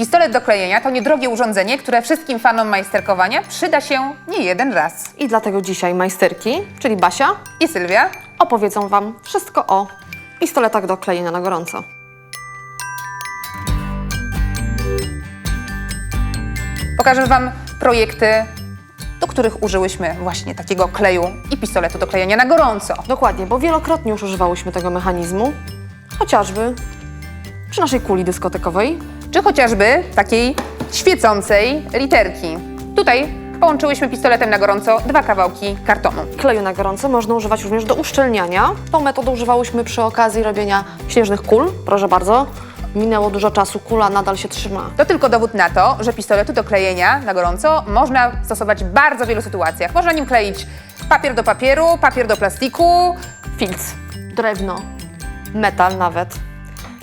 Pistolet do klejenia to niedrogie urządzenie, które wszystkim fanom majsterkowania przyda się nie jeden raz. I dlatego dzisiaj majsterki, czyli Basia, I Sylwia? opowiedzą Wam wszystko o pistoletach do klejenia na gorąco. Pokażę Wam projekty, do których użyłyśmy właśnie takiego kleju i pistoletu do klejenia na gorąco. Dokładnie, bo wielokrotnie już używałyśmy tego mechanizmu, chociażby przy naszej kuli dyskotekowej. Czy chociażby takiej świecącej literki. Tutaj połączyłyśmy pistoletem na gorąco dwa kawałki kartonu. Kleju na gorąco można używać również do uszczelniania. Tą metodę używałyśmy przy okazji robienia śnieżnych kul. Proszę bardzo, minęło dużo czasu, kula nadal się trzyma. To tylko dowód na to, że pistoletu do klejenia na gorąco można stosować w bardzo wielu sytuacjach. Można nim kleić papier do papieru, papier do plastiku, Filc, drewno, metal nawet.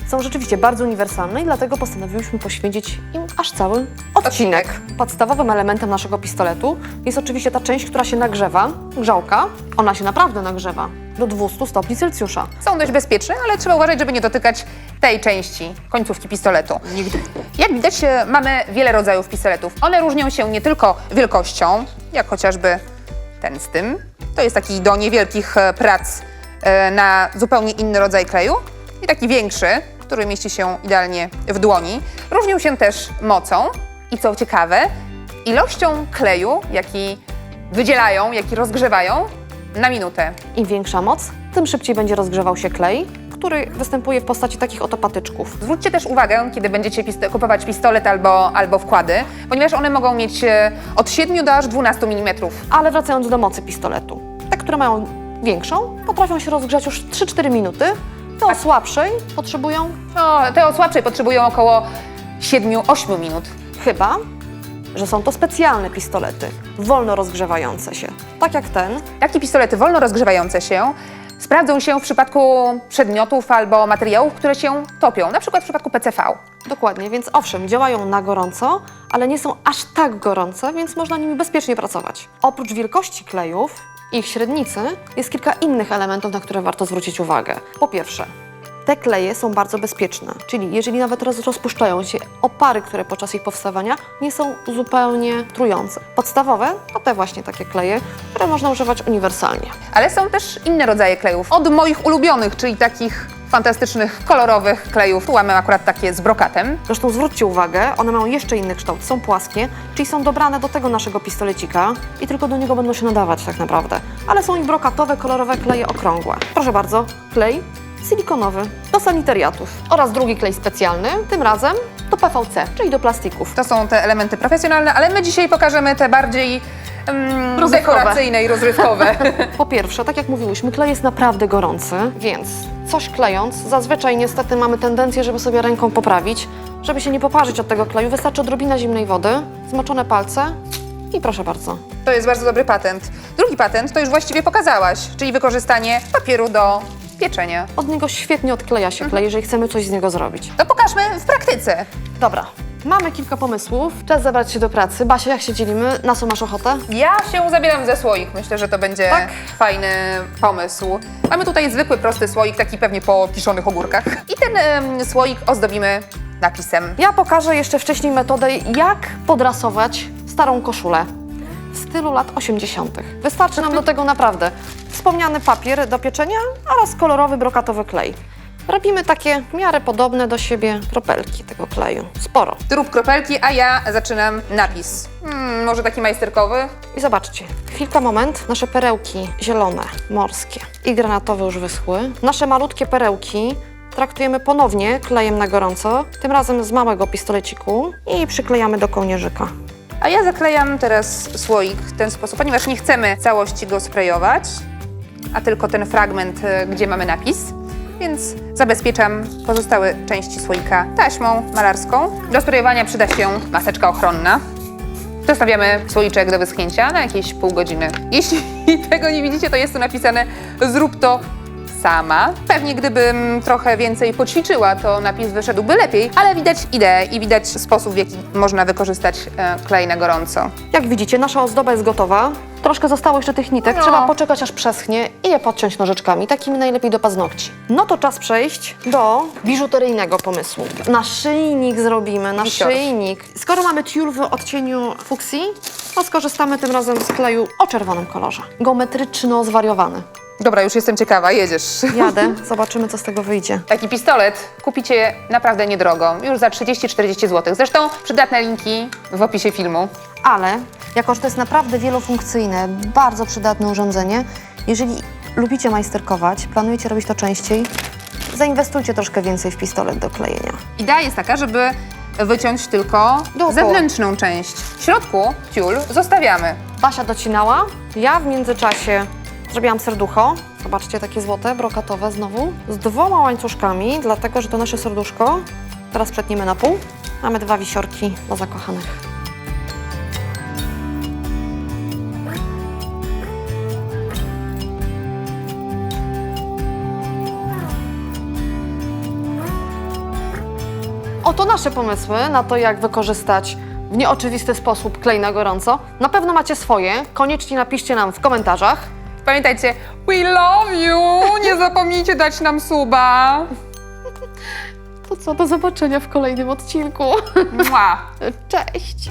Są rzeczywiście bardzo uniwersalne i dlatego postanowiłyśmy poświęcić im aż cały odcinek. Podstawowym elementem naszego pistoletu jest oczywiście ta część, która się nagrzewa, grzałka. Ona się naprawdę nagrzewa do 200 stopni Celsjusza. Są dość bezpieczne, ale trzeba uważać, żeby nie dotykać tej części końcówki pistoletu. Nigdy. Jak widać, mamy wiele rodzajów pistoletów. One różnią się nie tylko wielkością, jak chociażby ten z tym. To jest taki do niewielkich e, prac e, na zupełnie inny rodzaj kleju. I taki większy, który mieści się idealnie w dłoni. Różnią się też mocą i co ciekawe, ilością kleju, jaki wydzielają, jaki rozgrzewają na minutę. Im większa moc, tym szybciej będzie rozgrzewał się klej, który występuje w postaci takich oto patyczków. Zwróćcie też uwagę, kiedy będziecie pist- kupować pistolet albo, albo wkłady, ponieważ one mogą mieć e, od 7 do aż 12 mm. Ale wracając do mocy pistoletu. Te, które mają większą, potrafią się rozgrzać już 3-4 minuty. Te o słabszej potrzebują No, te o słabszej potrzebują około 7-8 minut. Chyba, że są to specjalne pistolety, wolno rozgrzewające się. Tak jak ten, Takie pistolety wolno rozgrzewające się sprawdzą się w przypadku przedmiotów albo materiałów, które się topią, na przykład w przypadku PCV. dokładnie, więc owszem, działają na gorąco, ale nie są aż tak gorące, więc można nimi bezpiecznie pracować. Oprócz wielkości klejów i ich średnicy, jest kilka innych elementów, na które warto zwrócić uwagę. Po pierwsze, te kleje są bardzo bezpieczne, czyli jeżeli nawet roz, rozpuszczają się, opary, które podczas ich powstawania nie są zupełnie trujące. Podstawowe to te właśnie takie kleje, które można używać uniwersalnie. Ale są też inne rodzaje klejów. Od moich ulubionych, czyli takich fantastycznych, kolorowych klejów. Tu mamy akurat takie z brokatem. Zresztą zwróćcie uwagę, one mają jeszcze inny kształt, są płaskie, czyli są dobrane do tego naszego pistolecika i tylko do niego będą się nadawać tak naprawdę. Ale są i brokatowe, kolorowe kleje okrągłe. Proszę bardzo, klej silikonowy do sanitariatów oraz drugi klej specjalny, tym razem do PVC, czyli do plastików. To są te elementy profesjonalne, ale my dzisiaj pokażemy te bardziej mm, Rozrywkowe. dekoracyjne i rozrywkowe. Po pierwsze, tak jak mówiłyśmy, klej jest naprawdę gorący, więc coś klejąc, zazwyczaj niestety mamy tendencję, żeby sobie ręką poprawić. Żeby się nie poparzyć od tego kleju, wystarczy odrobina zimnej wody, zmoczone palce i proszę bardzo. To jest bardzo dobry patent. Drugi patent to już właściwie pokazałaś, czyli wykorzystanie papieru do pieczenia. Od niego świetnie odkleja się klej, jeżeli chcemy coś z niego zrobić. To pokażmy w praktyce. Dobra, mamy kilka pomysłów. Czas zabrać się do pracy. Basia, jak się dzielimy? Na co masz ochotę? Ja się zabieram ze słoik. Myślę, że to będzie Tak? fajny pomysł. Mamy tutaj zwykły, prosty słoik, taki pewnie po kiszonych ogórkach. I ten em, słoik ozdobimy napisem. Ja pokażę jeszcze wcześniej metodę, jak podrasować starą koszulę w stylu lat 80. Wystarczy nam do tego naprawdę wspomniany papier do pieczenia oraz kolorowy brokatowy klej. Robimy takie w miarę podobne do siebie kropelki tego kleju. Sporo. Ty rób kropelki, a ja zaczynam napis. Hmm, może taki majsterkowy? I zobaczcie, chwilka, moment, nasze perełki zielone, morskie i granatowe już wyschły. Nasze malutkie perełki traktujemy ponownie klejem na gorąco, tym razem z małego pistoleciku i przyklejamy do kołnierzyka. A ja zaklejam teraz słoik w ten sposób, ponieważ nie chcemy całości go sprayować, a tylko ten fragment, e, gdzie mamy napis. Więc zabezpieczam pozostałe części słoika taśmą malarską. Do sprayowania przyda się maseczka ochronna. Zostawiamy słoiczek do wyschnięcia na jakieś pół godziny. Jeśli tego nie widzicie, to jest tu napisane zrób to sama. Pewnie gdybym trochę więcej poćwiczyła, to napis wyszedłby lepiej, ale widać ideę i widać sposób, w jaki można wykorzystać e, klej na gorąco. Jak widzicie, nasza ozdoba jest gotowa. Troszkę zostało jeszcze tych nitek, No. trzeba poczekać aż przeschnie i je podciąć nożyczkami, takimi najlepiej do paznokci. No to czas przejść do biżuteryjnego pomysłu. Naszyjnik zrobimy, naszyjnik. Skoro mamy tiul w odcieniu fuksji, to skorzystamy tym razem z kleju o czerwonym kolorze. Geometryczno zwariowany. Dobra, już jestem ciekawa, jedziesz. Jadę, zobaczymy co z tego wyjdzie. Taki pistolet kupicie naprawdę niedrogo, już za 30-40 zł. Zresztą przydatne linki w opisie filmu. Ale, jako że to jest naprawdę wielofunkcyjne, bardzo przydatne urządzenie, jeżeli lubicie majsterkować, planujecie robić to częściej, zainwestujcie troszkę więcej w pistolet do klejenia. Idea jest taka, żeby wyciąć tylko Dookoła. zewnętrzną część. W środku tiul zostawiamy. Basia docinała, ja w międzyczasie zrobiłam serducho. Zobaczcie, takie złote, brokatowe znowu, z dwoma łańcuszkami, dlatego że to nasze serduszko teraz przetniemy na pół. Mamy dwa wisiorki dla zakochanych. Oto nasze pomysły na to, jak wykorzystać w nieoczywisty sposób klej na gorąco. Na pewno macie swoje. Koniecznie napiszcie nam w komentarzach. Pamiętajcie, we love you! Nie zapomnijcie dać nam suba. To co, do zobaczenia w kolejnym odcinku. Mua. Cześć!